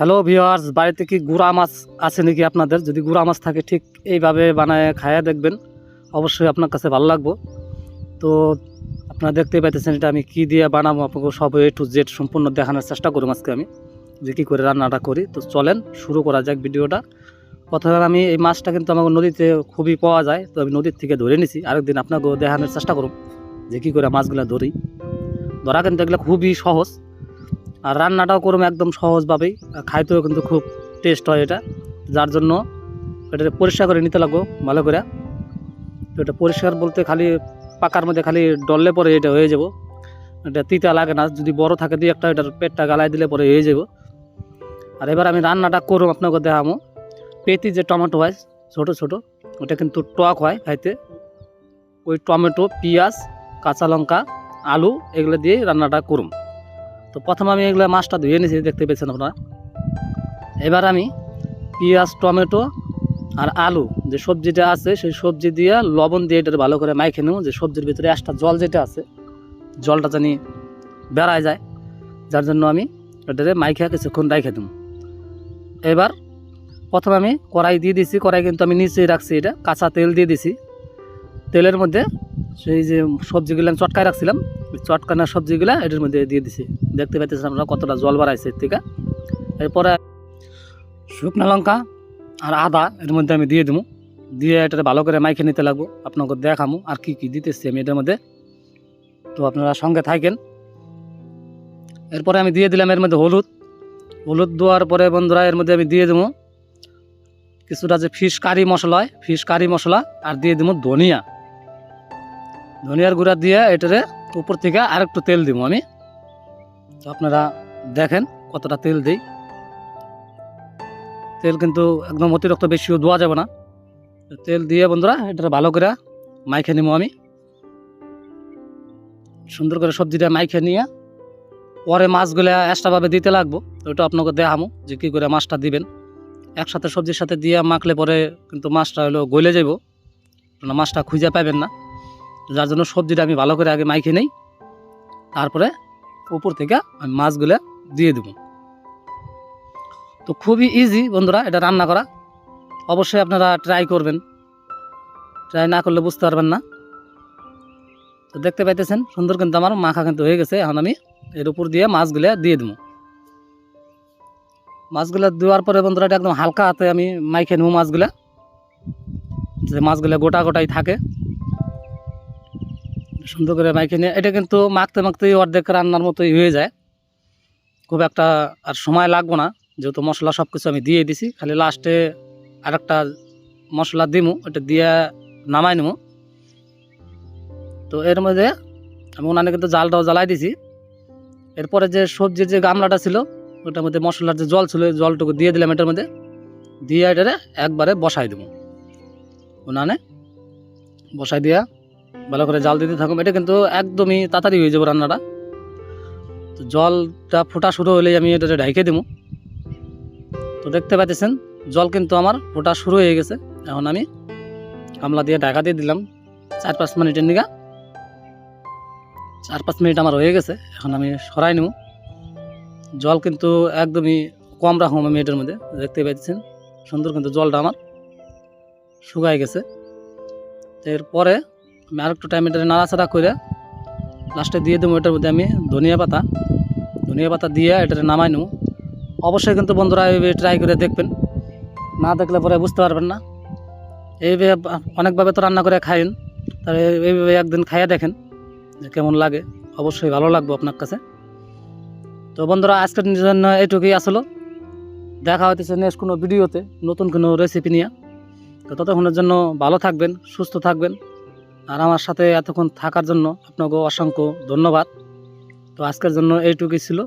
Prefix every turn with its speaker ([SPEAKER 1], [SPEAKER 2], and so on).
[SPEAKER 1] Hello viewers বাড়িতে কি গুড়া মাছ আছে নাকি আপনাদের? যদি গুড়া মাছ থাকে, ঠিক এইভাবে বানায় খায়া দেখবেন। অবশ্যই আপনার কাছে ভালো লাগবো। তো আপনারা দেখতে পাইতেছেন এটা আমি কি দিয়ে বানাবো, আপনাকে সব এ টু জেড সম্পূর্ণ দেখানোর চেষ্টা করব আজকে আমি, যে কী করে রান্নাটা করি। তো চলেন, শুরু করা যাক ভিডিওটা। প্রথমে আমি এই মাছটা কিন্তু আমাকে নদীতে খুবই পাওয়া যায়, তো আমি নদীর থেকে ধরে নিছি। আরেকদিন আপনাকেও দেখানোর চেষ্টা করুন যে কী করে মাছগুলো ধরি। ধরা কিন্তু এগুলো খুবই সহজ। আর রান্নাটাও করুম একদম সহজভাবেই খাইতেও কিন্তু খুব টেস্ট হয় এটা। যার জন্য এটা পরিষ্কার করে নিতে লাগবো, ভালো করে। এটা পরিষ্কার বলতে খালি পাকার মধ্যে খালি ডললে পরে এটা হয়ে যাব। এটা তিতা লাগে না, যদি বড় থাকে দিয়ে একটা, এটার পেটটা গালায় দিলে পরে হয়ে যাব। আর এবার আমি রান্নাটা করুম, আপনাকে দেখামো। পেতি যে টমেটো হয়, ছোট ছোট, ওটা কিন্তু টক হয় খাইতে। ওই টমেটো, পেঁয়াজ, কাঁচা লঙ্কা, আলু, এগুলো দিয়ে রান্নাটা করুম। তো প্রথম আমি এগুলো মাছটা ধুয়ে নিয়েছি, দেখতে পেয়েছেন আপনারা। এবার আমি পেঁয়াজ, টমেটো আর আলু, যে সবজিটা আছে, সেই সবজি দিয়ে লবণ দিয়ে এটা ভালো করে মাইখে নেব। যে সবজির ভিতরে একটা জল যেটা আছে, জলটা জানি বেড়ায় যায়, যার জন্য আমি এটারে মাইখে কিছুক্ষণ রাইখে দেবো। এবার প্রথমে আমি কড়াই দিয়ে দিছি কড়াই কিন্তু আমি নিচেই রাখছি এটা। কাঁচা তেল দিয়ে দিছি তেলের মধ্যে সেই যে সবজিগুলো আমি চটকায় রাখছিলাম চটকানা সবজিগুলো এটার মধ্যে দিয়ে দিছি। দেখতে পাইতেছি আমরা কতটা জল বাড়াইছে এর থেকে। এরপরে শুকনো লঙ্কা আর আদা এর মধ্যে আমি দিয়ে দেবো দিয়ে এটা ভালো করে মাইখে নিতে লাগবো। আপনাকে দেখামো আর কি কি দিতেছি আমি এটার মধ্যে। তো আপনারা সঙ্গে থাকেন। এরপরে আমি দিয়ে দিলাম এর মধ্যে হলুদ। হলুদ দেওয়ার পরে বন্ধুরা এর মধ্যে আমি দিয়ে দেবো কিছুটা যে ফিশ কারি মশলা হয়, ফিশ কারি মশলা, আর দিয়ে দেবো ধনিয়া। ধনিয়ার গুঁড়া দিয়ে এটারে উপর থেকে আরেকটু তেল দিব আমি। তো আপনারা দেখেন কতটা তেল দিই। তেল কিন্তু একদম অতিরিক্ত বেশিও দেওয়া যাবে না। তেল দিয়ে বন্ধুরা এটা ভালো করে মাইখে নিব আমি। সুন্দর করে সবজিটা মাইখে নিয়ে পরে মাছগুলো এক্সট্রাভাবে দিতে লাগবো। ওটা আপনাকে দেখামো যে কী করে মাছটা দিবেন। একসাথে সবজির সাথে দিয়ে মাখলে পরে কিন্তু মাছটা হলো গলে যাব মাছটা খুঁজে পাবেন না। যার জন্য সবজিটা আমি ভালো করে আগে মাইখে নেই। তারপরে উপর থেকে আমি মাছগুলো দিয়ে দেবো। তো খুবই ইজি বন্ধুরা, এটা রান্না করা। অবশ্যই আপনারা ট্রাই করবেন। ট্রাই না করলে বুঝতে পারবেন না। তো দেখতে পাইতেছেন, সুন্দর কিন্তু আমার মাখা কিন্তু হয়ে গেছে। এখন আমি এর উপর দিয়ে মাছগুলো দিয়ে দেবো। মাছগুলো দেওয়ার পরে বন্ধুরা, এটা একদম হালকা হাতে আমি মাইখে নেব মাছগুলো। যে মাছগুলো গোটা গোটাই থাকে। সুন্দর করে মাইখে নিয়ে, এটা কিন্তু মাখতে মাখতেই অর্ধেক রান্নার মতোই হয়ে যায়। খুব একটা আর সময় লাগবো না, যেহেতু মশলা সব কিছু আমি দিয়ে দিছি, খালি লাস্টে আরেকটা মশলা দিমু এটা দিয়ে নামাই নেব তো এর মধ্যে আমি উনানে কিন্তু জালটাও জ্বালাই দিছি। এরপরে যে সবজির যে গামলাটা ছিল, ওটার মধ্যে মশলার যে জল ছিল জলটুকু দিয়ে দিলাম এটার মধ্যে। দিয়ে এটারে একবারে বসাই দেবো ওনানে বসাই দিয়া ভালো করে জাল দিতে থাকুন। এটা কিন্তু একদমই তাড়াতাড়ি হয়ে যাব রান্নাটা। তো জলটা ফোটা শুরু হলেই আমি এটা ঢাইকে দেবো। তো দেখতে পাচ্ছেন জল কিন্তু আমার ফোটা শুরু হয়ে গেছে। এখন আমি গামলা দিয়ে ঢাকা দিয়ে দিলাম। চার পাঁচ মিনিটের নিগা। চার পাঁচ মিনিট আমার হয়ে গেছে। এখন আমি সরাই নেব। জল কিন্তু একদমই কম রাখুন আমি এটার মধ্যে। দেখতে পাচ্ছেন সুন্দর কিন্তু জলটা আমার শুকাই গেছে। এরপরে আমি আরেকটু টাইম এটা নাড়াচাড়া করে লাস্টে দিয়ে দেবো এটার মধ্যে আমি ধনিয়া পাতা। ধনিয়া পাতা দিয়ে এটা নামাই নেব। অবশ্যই কিন্তু বন্ধুরা এইভাবে ট্রাই করে দেখবেন। না দেখলে পরে বুঝতে পারবেন না। এইভাবে অনেকভাবে তো রান্না করে খাইন তাহলে এইভাবে একদিন খাইয়ে দেখেন যে কেমন লাগে। অবশ্যই ভালো লাগবে আপনার কাছে। তো বন্ধুরা, আজকের জন্য এইটুকুই আসলো। দেখা হইতেছে নেক্সট কোনো ভিডিওতে নতুন কোনো রেসিপি নিয়ে। তো ততক্ষণের জন্য ভালো থাকবেন, সুস্থ থাকবেন। আর আমার সাথে এতক্ষণ থাকার জন্য আপনাকে অসংখ্য ধন্যবাদ। তো আজকের জন্য এইটুকুই ছিল।